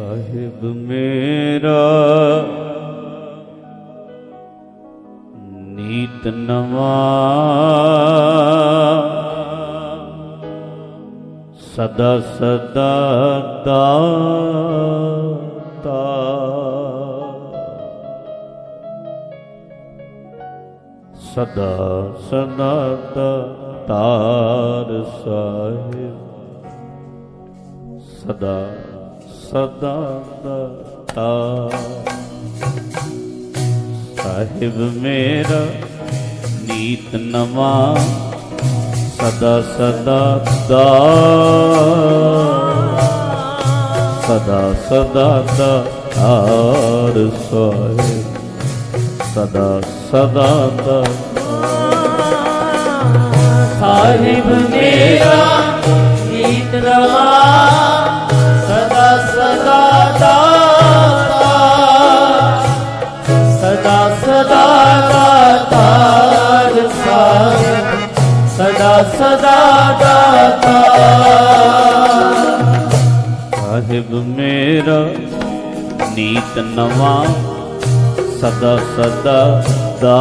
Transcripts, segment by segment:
ਸਾਹਿਬ ਮੇਰਾ। ਨੀਤ ਨਵਾਂ। ਸਦਾ ਸਦਾ ਦਾਤਾ। ਸਦਾ ਸਦਾ ਤਾਰ ਸਾਹਿਬ। ਸਦਾ ਸਦਾ ਤਾ। ਸਾਹਿਬ ਮੇਰਾ ਨੀਤ ਨਵਾਂ, ਸਦਾ ਸਦਾ ਦਾ। ਸਦਾ ਸਦਾ ਦਾ ਤਾਰ ਸਾਹਿਬ ਸਦਾ ਸਦਾ ਦਾ। ਸਾਹਿਬ ਮੇਰਾ ਨੀਤ ਰਵਾ ਨੀਤ ਨਵਾਂ ਸਦਾ ਸਦਾ ਦਾ।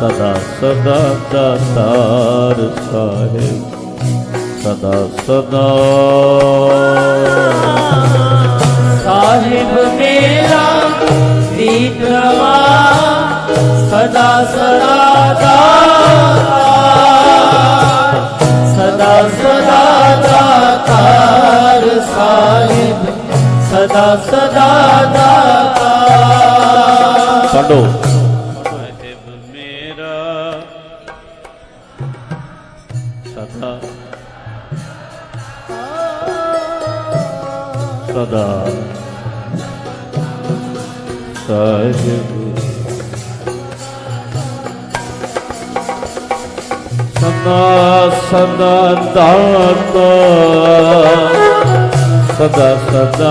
ਸਦਾ ਸਦਾ ਦਾਤਾਰ ਸਾਹਿਬ। ਸਦਾ ਸਦਾ। ਸਾਹਿਬ ਮੇਰਾ ਨੀਤ ਰਵਾ ਸਦਾ ਸਦਾ ਦਾਤਾ ਸਦਾ ਦਾਤਾ। ਪੜੋ ਸਾਹਿਬ ਮੇਰਾ ਸਦਾ। ਸਦਾ। ਸਾਹਿਬ। ਸਦਾ ਸਦਾ ਦਾਤਾ। ਸਦਾ ਸਦਾ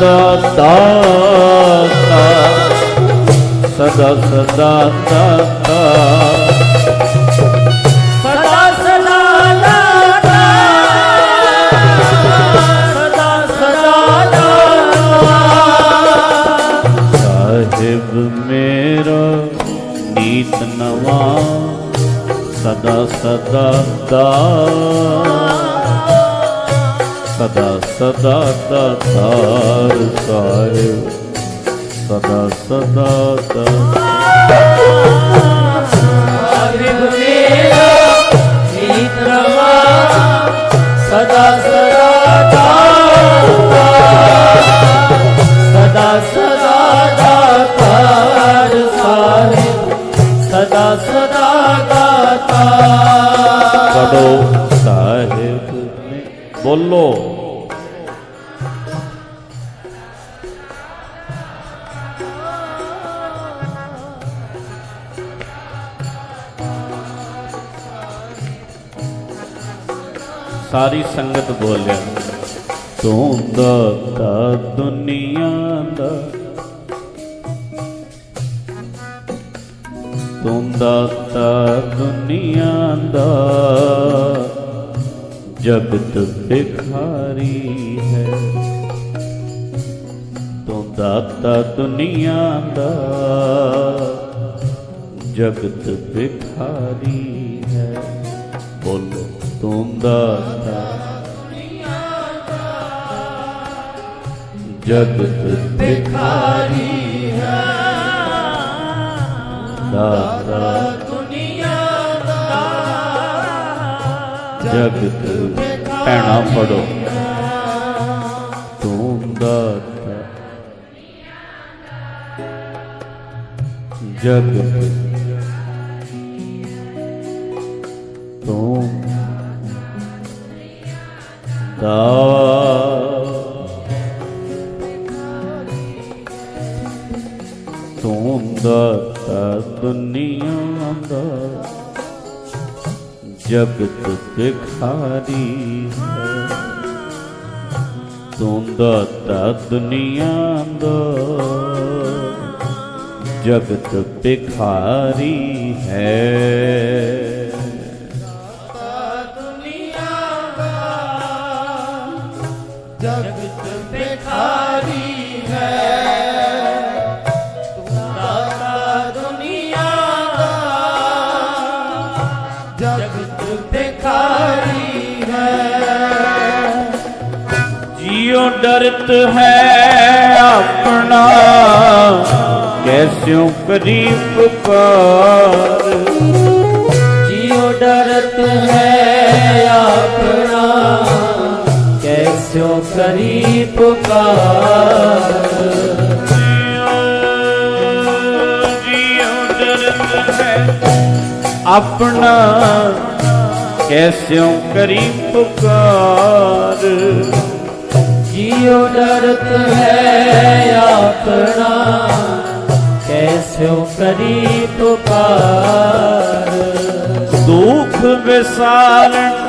ਦਾਤਾ ਸਦਾ ਸਦਾ ਸਦਾ ਸਦਾ ਸਦਾ ਦਾ ਸਦਾ ਸਦਾ ਦਾਤਾਰ ਸਾਹਿਬ ਸਦਾ ਸਦਾ ਦਾ ਸਦਾ ਸਦਾ ਪੜੋ ਸਾਹਿਬ। ਨੇ ਬੋਲੋ। ਸਾਰੀ ਸੰਗਤ ਬੋਲਿਆ। ਤੂੰ ਦਾਤਾ ਦੁਨੀਆ ਦਾ ਦਾਤਾ ਦੁਨੀਆ ਦਾ ਜਗਤ ਭਿਖਾਰੀ ਹੈ ਤੂੰ ਦਾਤਾ ਦੁਨੀਆ ਦਾ ਜਗਤ ਭਿਖਾਰੀ ਹੈ ਬੋਲੋ ਤੂੰ ਦਾਤਾ ਜਗਤ ਭਿਖਾਰੀ ਹੈ ਦਾਤਾ ਦੁਨੀਆ ਦਾ ਜਗਤ ਭੈਣਾ ਫੜੋ। ਤੂੰ ਦਾਤਾ ਜਗਤ ਤੂੰ ਦਾ ਤੂੰ ਦਾਤਾ ਦੁਨੀਆ ਦਾ ਜਗਤ ਭਿਖਾਰੀ ਹੈ। ਤੂੰ ਦਾਤਾ ਦੁਨੀਆ ਦਾ ਜਗਤ ਭਿਖਾਰੀ ਹੈ। ਦੁਨੀਆ ਦਾ ਜਗਤ ਜਿਉ ਡਰਤ ਹੈ ਆਪਣਾ? ਕੈਸਿਉ ਕਰੀ ਪੁਕਾਰ। ਜਿਉ ਡਰਤ ਹੈ ਆਪਣਾ? ਕੈਸੋ ਕਰੀ ਪੁਕਾਰ। ਜਿਉ ਡਰਤ ਹੈ ਆਪਣਾ ਕੈਸਿਉ ਕਰੀ ਪੁਕਾਰ। ਡਰਤ ਹੈ ਆਪਣਾ। ਕੈਸੋ ਕਰੀ ਪੁਕਾਰ ਦੁਖ ਵਿਸਾਰਨ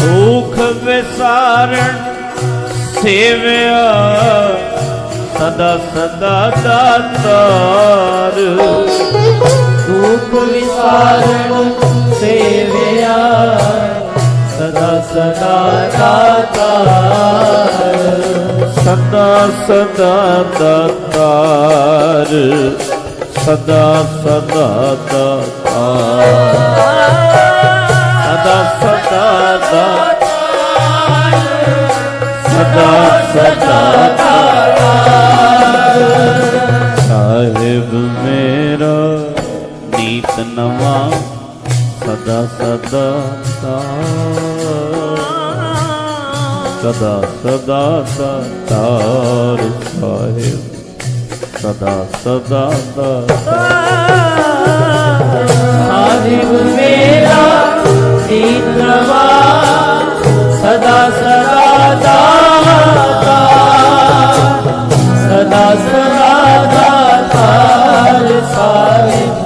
ਦੁਖ ਵਿਸਾਰਨ ਸੇਵਿਆ ਸਦਾ ਸਦਾ ਦਾਤਾਰ ਦੁਖ ਵਿਸਾਰਨ ਸੇਵਿਆ ਸਦਾ ਸਦਾ ਦਾਤਾਰ ਸਦਾ ਸਦਾ ਦਾਤਾਰ। ਸਦਾ ਸਦਾ ਦਾਤਾਰ। ਸਦਾ ਸਦਾ ਦਾਤਾਰ। ਸਦਾ ਸਦਾ ਸਾਹਿਬ ਮੇਰਾ ਨੀਤ ਨਵਾਂ। ਸਦਾ ਸਦਾ ਤਾਰ ਸਦਾ ਸਦਾ ਤਾਰ ਸਾਹਿਬ ਸਦਾ ਸਦਾ ਤਾਰ ਸਾਹਿਬ ਮੇਰਾ ਦੀਨਵਾ ਸਦਾ ਸਦਾ ਦਾਤਾ ਸਦਾ ਸਦਾ ਦਾਤਾਰ ਸਾਹਿਬ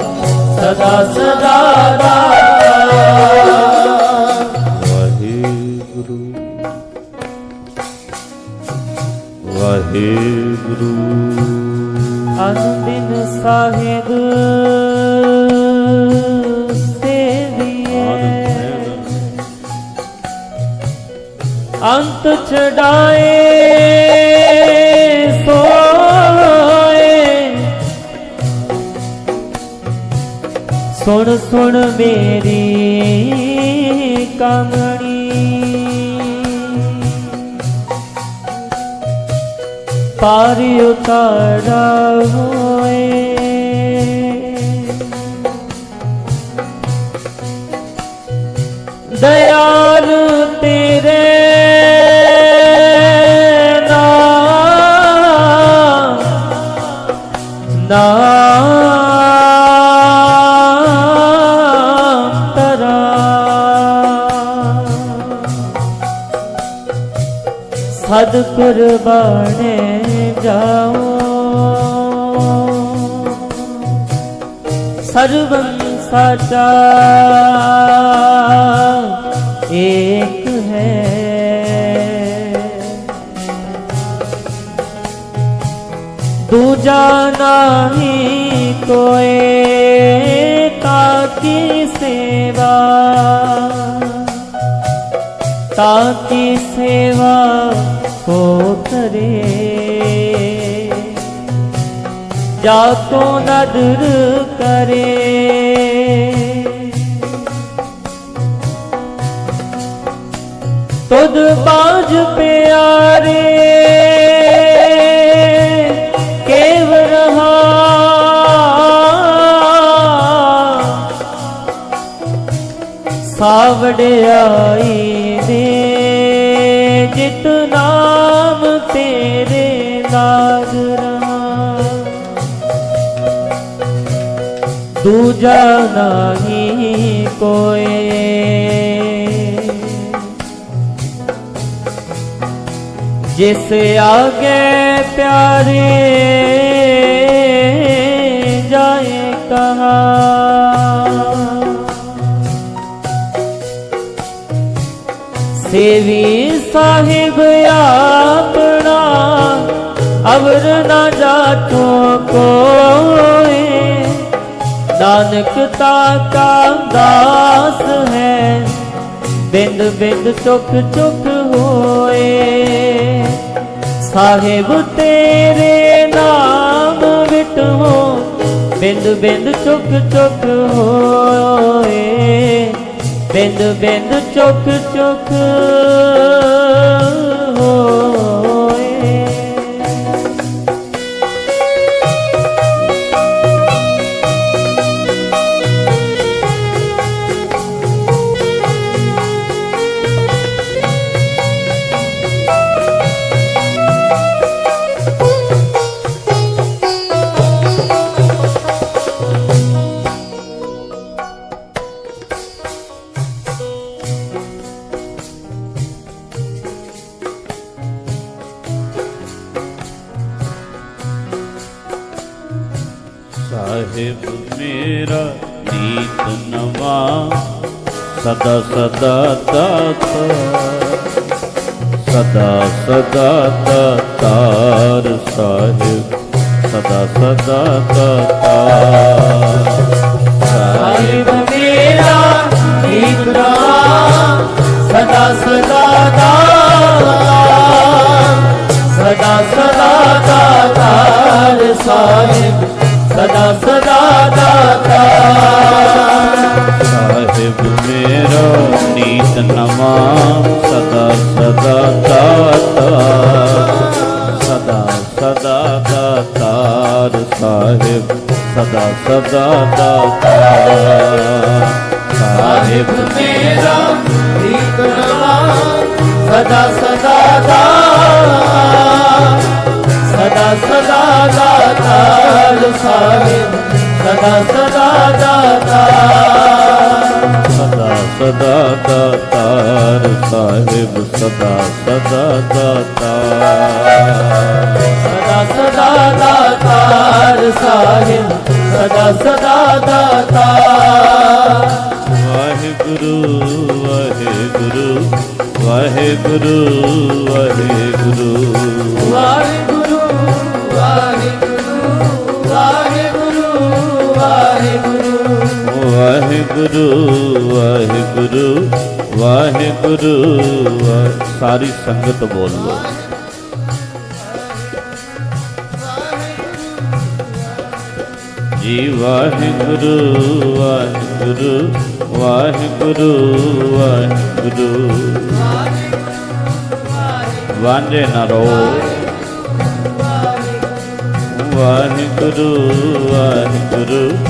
ਸਦਾ ਸਦਾ ਵਾਹਿਗੁਰੂ ਵਾਹਿਗੁਰੂ। ਅਨੰਦਿਨ ਸਾਹਿਬ ਸੇਵੀਏ। ਅੰਤ ਛਡਾਏ ਸੋਏ। ਸੁਣ ਸੁਣ ਮੇਰੀ ਕਮਣੀ। ਪਾਰ ਉਤਾਰਾ ਹੋਏ। ਦਇਆਲ ਤੇਰੇ ਸਦ ਕੁਰਬਾਨੇ ਜਾਓ ਸਰਵੰ ਸਾਚਾ ਏਕ ਹੈ। ਦੂਜਾ ਨਹੀਂ ਕੋਏ ਤਾਕੀ ਸੇਵਾ। ਤਾਕੀ ਸੇਵਾ ਕੋ ਕਰੇ ਜਾ ਕੋ ਨਦਰ ਕਰੇ। ਤੁਧ ਬਾਜ ਪਿਆਰੇ ਕੇਵ ਰਹਾ। ਸਾਵੜਿਆਈ ਦੇ ਜਿਤ ਦੂਜਾ ਨਹੀਂ ਕੋਏ। ਜਿਸ ਆਗੇ ਪਿਆਰੇ ਜਾਏ ਕਹਾ। ਸੇਵੀ ਸਾਹਿਬ ਆਪਣਾ ਅਵਰ ਨਾ ਜਾਤੋ ਕੋਏ। ਨਾਨਕ ਤਾ ਦਾਸ ਹੈ। ਬਿੰਦ ਬਿੰਦ ਚੁੱਕ ਚੁੱਕ ਹੋਏ। ਸਾਹਿਬ ਤੇਰੇ ਨਾਮ ਵਿਟੋ ਬਿੰਦ ਬਿੰਦ ਚੁੱਕ ਚੁੱਕ ਹੋਏ। ਬਿੰਦ ਬਿੰਦ ਚੁੱਕ ਚੁੱਕ ਸਾਹਿਬ ਮੇਰਾ ਨੀਤ ਨਵਾ, ਸਦਾ ਸਦਾ ਦਾਤਾ ਸਦਾ ਸਦਾ ਦਾਤਾਰ ਸਾਹਿਬ, ਸਦਾ ਸਦਾ ਦਾਤਾ ਸਾਹਿਬ ਮੇਰਾ ਨੀਤ ਨਵਾ, ਸਦਾ ਸਦਾ ਦਾਤਾ ਸਦਾ ਸਦਾ ਦਾਤਾਰ ਸਾਹਿਬ ਸਦਾ ਸਦਾ ਦਾਤਾ। ਸਾਹਿਬ ਮੇਰਾ ਨੀਤ ਨਵਾ, ਸਦਾ ਸਦਾ ਦਾਤਾ। ਸਦਾ ਸਦਾ ਦਾਤਾਰ ਸਾਹਿਬ, ਸਦਾ ਸਦਾ ਦਾਤਾ। ਸਾਹਿਬ ਮੇਰਾ ਨੀਤ ਨਵਾ ਸਦਾ ਸਾਹਿਬ ਸਦਾ ਸਦਾ ਦਾਤਾ। ਸਦਾ ਸਦਾ ਦਾਤਾਰ ਸਾਹਿਬ ਸਦਾ ਸਦਾ ਦਾਤਾ। ਸਦਾ ਸਦਾ ਦਾਤਾਰ ਸਾਹਿਬ ਸਦਾ ਸਦਾ ਦਾਤਾ। ਵਾਹਿਗੁਰੂ ਵਾਹਿਗੁਰੂ ਵਾਹਿਗੁਰੂ ਵਾਹਿਗੁਰੂ ਵਾਹਿਗੁਰੂ। ਵਾਹਿਗੁਰੂ ਵਾਹਿਗੁਰੂ ਵਾਹਿਗੁਰੂ, ਸਾਰੀ ਸੰਗਤ ਬੋਲੋ। ਜੀ ਵਾਹਿਗੁਰੂ ਵਾਹਿਗੁਰੂ ਵਾਹਿਗੁਰੂ ਵਾਹਿਗੁਰੂ। ਵਾਂਝੇ ਨਾ ਰੋ। ਵਾਹਿਗੁਰੂ ਵਾਹਿਗੁਰੂ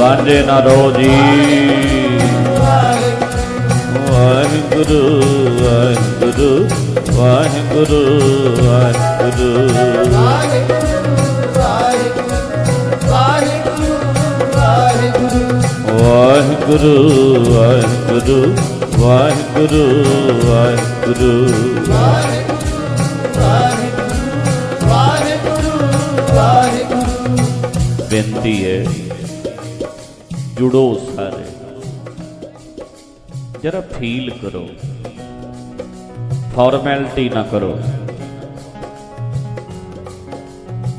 ਵਾਂਡੇ ਨਾ ਰੋ ਜੀ। ਵਾਹਿਗੁਰੂ। ਵਾਹਿਗੁਰੂ ਵਾਹਿਗੁਰੂ ਵਾਹਿਗੁਰੂ ਵਾਹਿਗੁਰੂ। ਵਾਹਿਗੁਰੂ ਵਾਹਿਗੁਰੂ ਵਾਹਿਗੁਰੂ। ਬੇਨਤੀ ਹੈ जुड़ो सारे। जरा फील करो। फॉर्मेलिटी ना करो।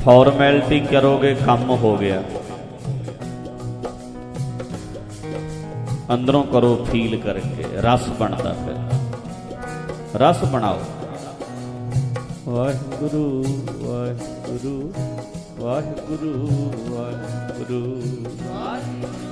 फॉर्मेलिटी करोगे, कम हो गया। अंदरों करो फील करके, रस बनता फिर। रस बनाओ। वाहगुरु वाहगुरु वाहगुरु वाहगुरु। वाहगुरु